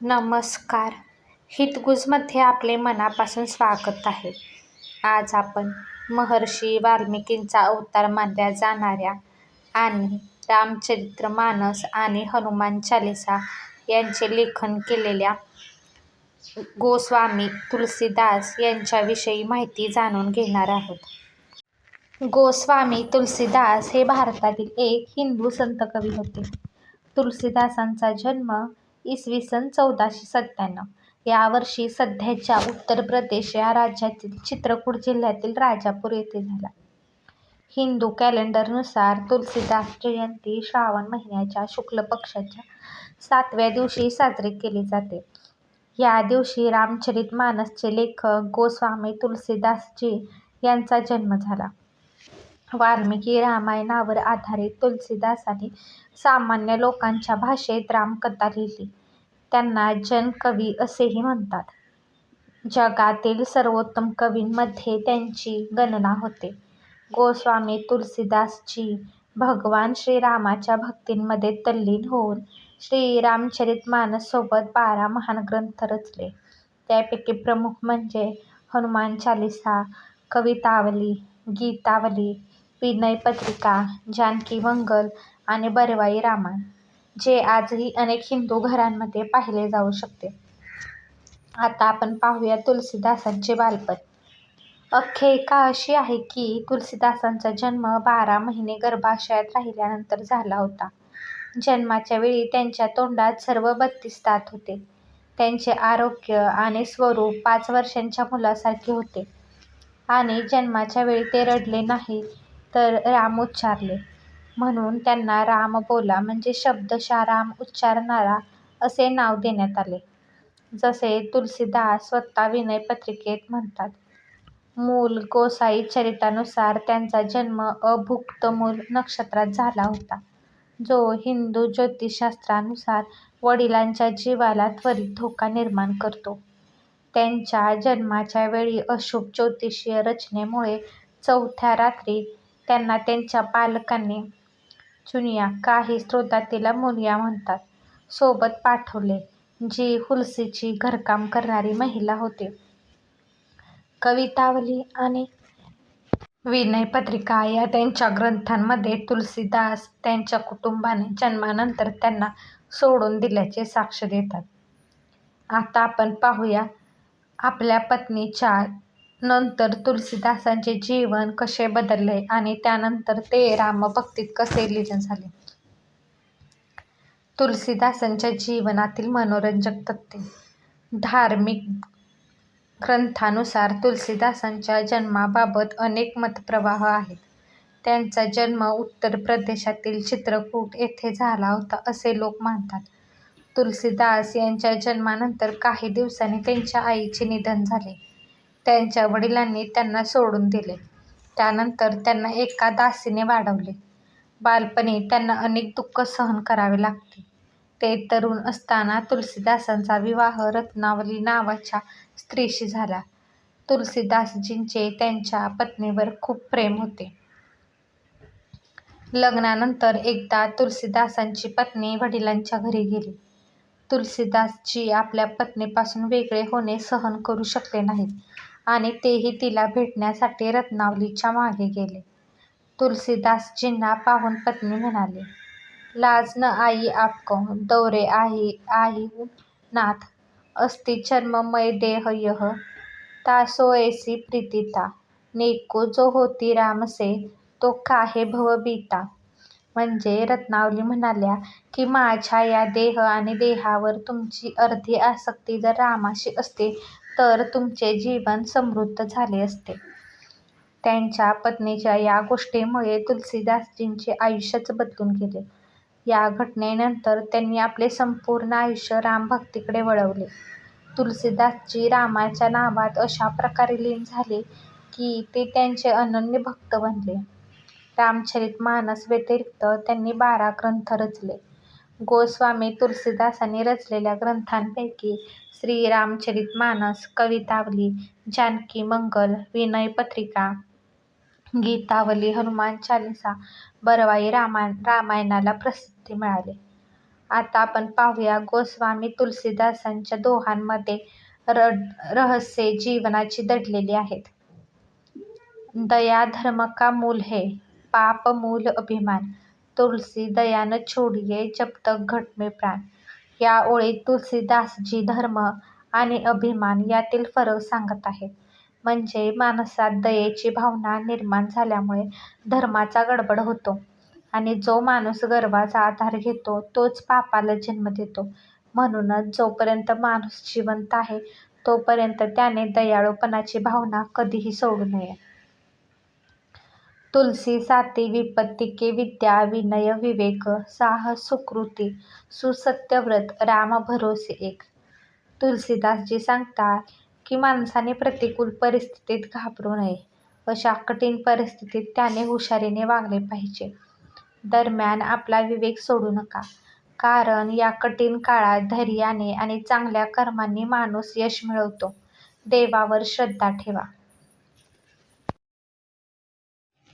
नमस्कार. हितगुजमध्ये आपले मनापासून स्वागत आहे. आज आपण महर्षी वाल्मिकींचा अवतार मानल्या जाणाऱ्या आणि रामचरितमानस आणि हनुमान चालिसा यांचे लेखन केलेल्या गोस्वामी तुलसीदास यांच्याविषयी माहिती जाणून घेणार आहोत. गोस्वामी तुलसीदास हे भारतातील एक हिंदू संतकवी होते. तुलसीदासांचा जन्म इसवी सन चौदाशे सत्त्याण्णव या वर्षी सध्याच्या उत्तर प्रदेश या राज्यातील चित्रकूट जिल्ह्यातील राजापूर येथे झाला. हिंदू कॅलेंडरनुसार तुलसीदास जयंती श्रावण महिन्याच्या शुक्ल पक्षाच्या सातव्या दिवशी साजरी केली जाते. या दिवशी रामचरित मानसचे लेखक गोस्वामी तुलसीदासजी यांचा जन्म झाला. वाल्मिकी रामायणावर आधारित तुलसीदासांनी सामान्य लोकांच्या भाषेत रामकथा लिहिली. त्यांना जनकवी असेही म्हणतात. जगातील सर्वोत्तम कवींमध्ये त्यांची गणना होते. गोस्वामी तुलसीदासजी भगवान श्रीरामाच्या भक्तीमध्ये तल्लीन होऊन श्रीरामचरितमानससोबत बारा महान ग्रंथ रचले. त्यापैकी प्रमुख म्हणजे हनुमान चालीसा, कवितावली, गीतावली, विनय पत्रिका, जानकी मंगल आणि बरवाई रामायण, जे आजही अनेक हिंदू घरांमध्ये पाहिले जाऊ शकते. आता आपण पाहूया तुलसीदासांचे बालपण. आख्यायिका अशी आहे की तुलसीदासांचा जन्म बारा महिने गर्भाशयात राहिल्यानंतर झाला होता. जन्माच्या वेळी त्यांच्या तोंडात सर्व बत्तीस दात होते. त्यांचे आरोग्य आणि स्वरूप पाच वर्षांच्या मुलासारखे होते आणि जन्माच्या वेळी ते रडले नाहीत तर राम उच्चारले, म्हणून त्यांना रामबोला म्हणजे शब्दशः राम उच्चारणारा असे नाव देण्यात आले. जसे तुलसीदास स्वतः विनय पत्रिकेत म्हणतात. मूल गोसाई चरितानुसार त्यांचा जन्म अभुक्तमूल नक्षत्रात झाला होता, जो हिंदू ज्योतिषशास्त्रानुसार वडिलांच्या जीवाला त्वरित धोका निर्माण करतो. त्यांच्या जन्माच्या वेळी अशुभ ज्योतिषीय रचनेमुळे चौथ्या रात्री त्यांना त्यांच्या पालकांनी चुनिया, काही स्रोतात तिला मुनिया म्हणतात, सोबत पाठवले, जी हुलसीची घरकाम करणारी महिला होती. कवितावली आणि विनय पत्रिका या त्यांच्या ग्रंथांमध्ये तुलसीदास त्यांच्या कुटुंबाने जन्मानंतर त्यांना सोडून दिल्याचे साक्ष देतात. आता आपण पाहूया आपल्या पत्नीच्या नंतर तुलसीदासांचे जीवन कसे बदलले आणि त्यानंतर ते रामभक्तीत कसे लीन झाले. तुलसीदासांच्या जीवनातील मनोरंजक तथ्ये. धार्मिक ग्रंथानुसार तुलसीदासांच्या जन्माबाबत अनेक मतप्रवाह आहेत. त्यांचा जन्म उत्तर प्रदेशातील चित्रकूट येथे झाला होता असे लोक मानतात. तुलसीदास यांच्या जन्मानंतर काही दिवसांनी त्यांच्या आईचे निधन झाले. त्यांच्या वडिलांनी त्यांना सोडून दिले. त्यानंतर त्यांना एका दासीने वाढवले. बालपणी त्यांना अनेक दुःख सहन करावे लागते ते तरुण असताना तुलसीदासांचा विवाह रत्नावली नावाच्या स्त्रीशी झाला. तुलसीदासजींचे त्यांच्या पत्नीवर खूप प्रेम होते. लग्नानंतर एकदा तुलसीदासांची पत्नी वडिलांच्या घरी गेली. तुलसीदासजी आपल्या पत्नीपासून वेगळे होणे सहन करू शकले नाहीत आणि तेही तिला भेटण्यासाठी रत्नावलीच्या मागे गेले. तुलसीदासजींना पाहून पत्नी म्हणाली, लाज न आई आपको, दौरे आहिउ नाथ, अस्ति चर्ममय देह यह, तासो ऐसी प्रीतिता नेको जो होती राम से, तो काहे भव बीता. म्हणजे रत्नावली म्हणाल्या की माझ्या या देह आणि देहावर तुमची अर्धी आसक्ती जर रामाशी असती तर तुमचे जीवन समृद्ध झाले असते. त्यांच्या पत्नीच्या या गोष्टीमुळे तुलसीदासजींचे आयुष्यच बदलून गेले. या घटनेनंतर त्यांनी आपले संपूर्ण आयुष्य रामभक्तीकडे वळवले. तुलसीदासजी रामाच्या नावात अशा प्रकारे लीन झाले की ते त्यांचे अनन्य भक्त बनले. रामचरितमानस व्यतिरिक्त त्यांनी बारा ग्रंथ रचले. गोस्वामी तुलसीदासांनी रचलेल्या ग्रंथांपैकी श्रीरामचरितमानस, कवितावली, जानकी मंगल, विनय पत्रिका, गीतावली, हनुमान चालीसा, बरवाई रामायणाला प्रसिद्धी मिळाली. आता आपण पाहूया गोस्वामी तुलसीदासांच्या दोहांमध्ये रहस्ये जीवनाची दडलेली आहेत. दया धर्म का मूल है, पाप मूल अभिमान. तुलसी दयान छोडिये जब तक घट में प्राण. या ओळीत तुलसीदासजी धर्म आणि अभिमान यातील फरक सांगत आहेत. म्हणजे माणसात दयेची भावना निर्माण झाल्यामुळे धर्माचा गडबड होतो आणि जो माणूस गर्वाचा आधार घेतो तोच पापाला जन्म देतो. म्हणूनच जोपर्यंत माणूस जिवंत आहे तोपर्यंत त्याने दयाळूपणाची भावना कधीही सोडू नये. तुलसी साती विपत्तिके विद्या विनय विवेक साहस सुकृती सुसत्यव्रत राम भरोसे एक. तुलसीदासजी सांगतात की माणसाने प्रतिकूल परिस्थितीत घाबरू नये. अशा कठीण परिस्थितीत त्याने हुशारीने वागले पाहिजे. दरम्यान आपला विवेक सोडू नका, कारण या कठीण काळात धैर्याने आणि चांगल्या कर्मांनी माणूस यश मिळवतो. देवावर श्रद्धा ठेवा.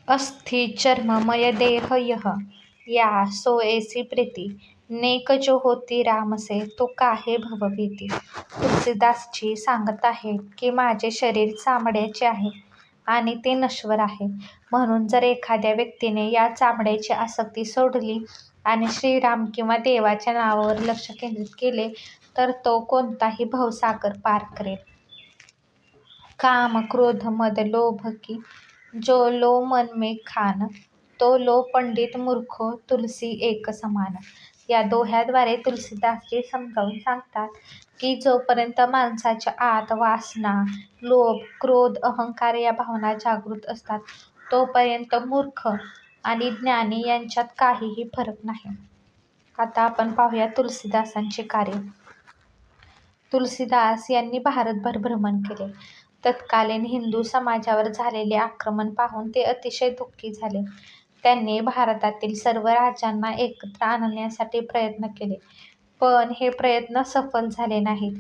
अस्थि चर्ममय देह यह, या सो एसी प्रीती नेक जो होती रामसे तो काहे भवभीती. तुलसीदासजी सांगत आहेत की माझे शरीर चामड्याचे आहे आणि ते नश्वर आहे. म्हणून जर एखाद्या व्यक्तीने या चामड्याची आसक्ती सोडली आणि श्रीराम किंवा देवाच्या नावावर लक्ष केंद्रित केले तर तो कोणताही भवसागर पार करेल. काम क्रोध मद लोभ की जो लो मन में खान, तो लो पंडित मूर्ख तुलसी एक समान. या दोह्याद्वारे तुलसीदासजी समजावून सांगतात की जोपर्यंत माणसाच्या आत वासना, लोभ, क्रोध, अहंकार या भावना जागृत असतात तोपर्यंत मूर्ख आणि ज्ञानी यांच्यात काहीही फरक नाही. आता आपण पाहूया तुलसीदासांचे कार्य. तुलसीदास यांनी भारतभर भ्रमण केले. तत्कालीन हिंदू समाजावर झालेले आक्रमण पाहून ते अतिशय दुःखी झाले. त्यांनी भारतातील सर्व राजांना एकत्र आणण्यासाठी प्रयत्न केले पण हे प्रयत्न सफल झाले नाहीत.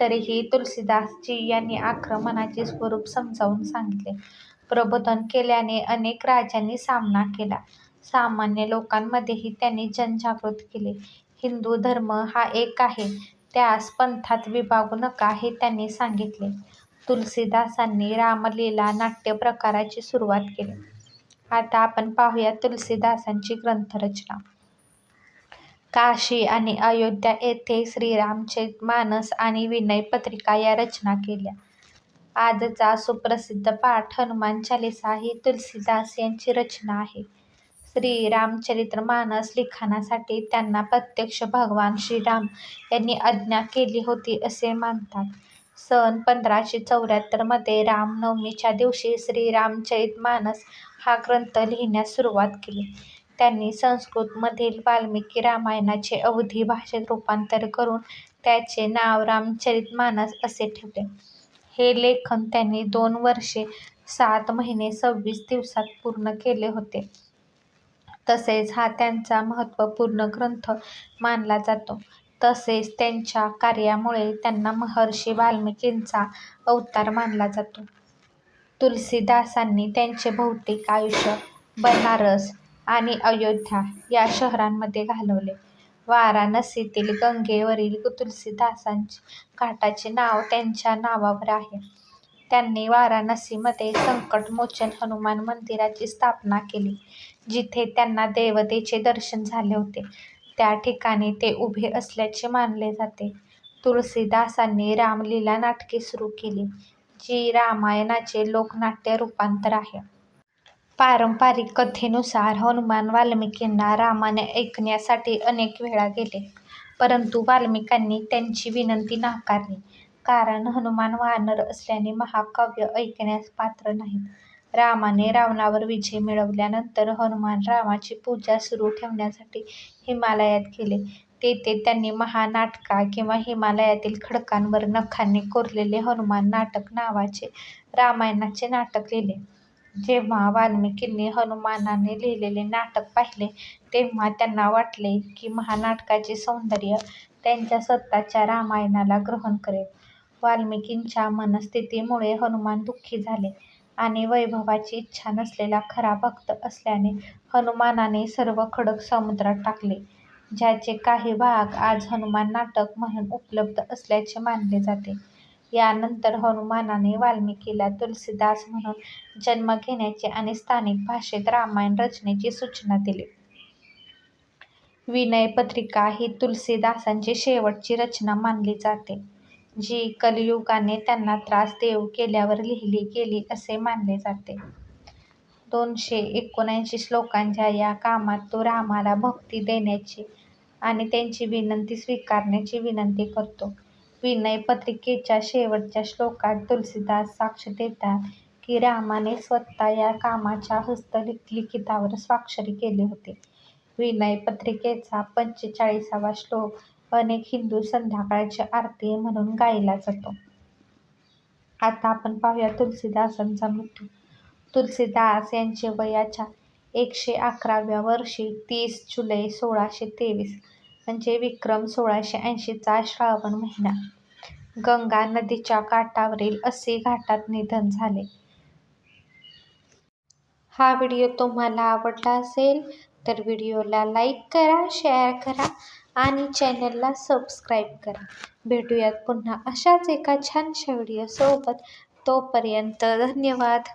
तरीही तुलसीदासजी यांनी आक्रमणाचे स्वरूप समजावून सांगितले. प्रबोधन केल्याने अनेक राजांनी सामना केला. सामान्य लोकांमध्येही त्यांनी जनजागृत केले. हिंदू धर्म हा एक आहे त्यास पंथात विभागू नका हे त्यांनी सांगितले. तुलसीदासांनी रामलीला नाट्य प्रकाराची सुरुवात केली. आता आपण पाहूया तुलसीदासांची ग्रंथरचना. काशी आणि अयोध्या येथे श्रीरामचरितमानस आणि विनय पत्रिका या रचना केल्या. आजचा सुप्रसिद्ध पाठ हनुमान चालीसा ही तुलसीदास यांची रचना आहे. श्रीरामचरितमानस लिखाणासाठी त्यांना प्रत्यक्ष भगवान श्रीराम यांनी आज्ञा केली होती असे मानतात. सन पंधराशे चौऱ्याहत्तरमध्ये रामनवमीच्या दिवशी श्रीरामचरितमानस हा ग्रंथ लिहिण्यास सुरुवात केली. त्यांनी संस्कृतमधील वाल्मिकी रामायणाचे अवधी भाषेत रूपांतर करून त्याचे नाव रामचरितमानस असे ठेवले. हे लेखन त्यांनी दोन वर्षे सात महिने सव्वीस दिवसात पूर्ण केले होते. तसेच हा त्यांचा महत्त्वपूर्ण ग्रंथ मानला जातो. तसेच त्यांच्या कार्यामुळे त्यांना महर्षी वाल्मिकींचा अवतार मानला जातो. तुलसीदासांनी त्यांचे बहुतेक आयुष्य बनारस आणि अयोध्या या शहरांमध्ये घालवले. वाराणसीतील गंगेवरील तुलसीदासांची घाटाचे नाव त्यांच्या नावावर आहे. त्यांनी वाराणसीमध्ये संकटमोचन हनुमान मंदिराची स्थापना केली जिथे त्यांना देवतेचे दर्शन झाले होते. त्या ठिकाणी ते उभे असल्याचे मानले जाते. तुलसीदासांनी रामलीला नाटके सुरू केली जी रामायणाचे लोकनाट्य रूपांतर आहे. पारंपरिक कथेनुसार हनुमान वाल्मिकींना रामाने ऐकण्यासाठी अनेक वेळा गेले परंतु वाल्मिकांनी त्यांची विनंती नाकारली कारण हनुमान वानर असल्याने महाकाव्य ऐकण्यास पात्र नाहीत. रामाने रावणावर विजय मिळवल्यानंतर हनुमान रामाची पूजा सुरू ठेवण्यासाठी हिमालयात गेले. तेथे त्यांनी महानाटका किंवा हिमालयातील खडकांवर नखांनी कोरलेले हनुमान नाटक नावाचे रामायणाचे नाटक लिहिले. जेव्हा वाल्मिकींनी हनुमानाने लिहिलेले नाटक पाहिले तेव्हा त्यांना वाटले की महानाटकाचे सौंदर्य त्यांच्या स्वतःच्या रामायणाला ग्रहण करेल. वाल्मिकींच्या मनस्थितीमुळे हनुमान दुःखी झाले आणि वैभवाची इच्छा नसलेला खरा भक्त असल्याने हनुमानाने सर्व खडक समुद्रात टाकले. ज्याचे काही भाग आज हनुमान नाटक म्हणून उपलब्ध असल्याचे मानले जाते. यानंतर हनुमानाने वाल्मिकीला तुलसीदास म्हणून जन्म घेण्याची आणि स्थानिक भाषेत रामायण रचण्याची सूचना दिली. विनय पत्रिका ही तुलसीदासांची शेवटची रचना मानली जाते, जी कलियुगाने त्यांना त्रास देऊ केल्यावर लिहिली गेली असे मानले जाते. दोनशे एकोणऐंशी श्लोकांच्या या कामात तो रामाला भक्ती देण्याची आणि त्यांची विनंती स्वीकारण्याची विनंती करतो. विनय पत्रिकेच्या शेवटच्या श्लोकात तुलसीदास साक्ष देतात की रामाने स्वतः या कामाच्या हस्तलिखितावर स्वाक्षरी केली होती. विनय पत्रिकेचा पंचेचाळीसावा श्लोक अनेक हिंदू संध्याकाळची आरती म्हणून गायला जातो. आता आपण पाहूया तुलसीदासांचा मृत्यू. तुलसीदास यांचे वयाच्या एकशे अकराव्या वर्षी तीस जुलै सोळाशे तेवीस म्हणजे विक्रम सोळाशे ऐंशीचा श्रावण महिना गंगा नदीच्या काठावरील असे घाटात निधन झाले. हा व्हिडिओ तुम्हाला आवडला असेल तर व्हिडिओला लाईक करा, शेअर करा आणि चॅनलला सबस्क्राईब करा. भेटूयात पुन्हा अशाच एका छानशा व्हिडिओसोबत. तोपर्यंत धन्यवाद.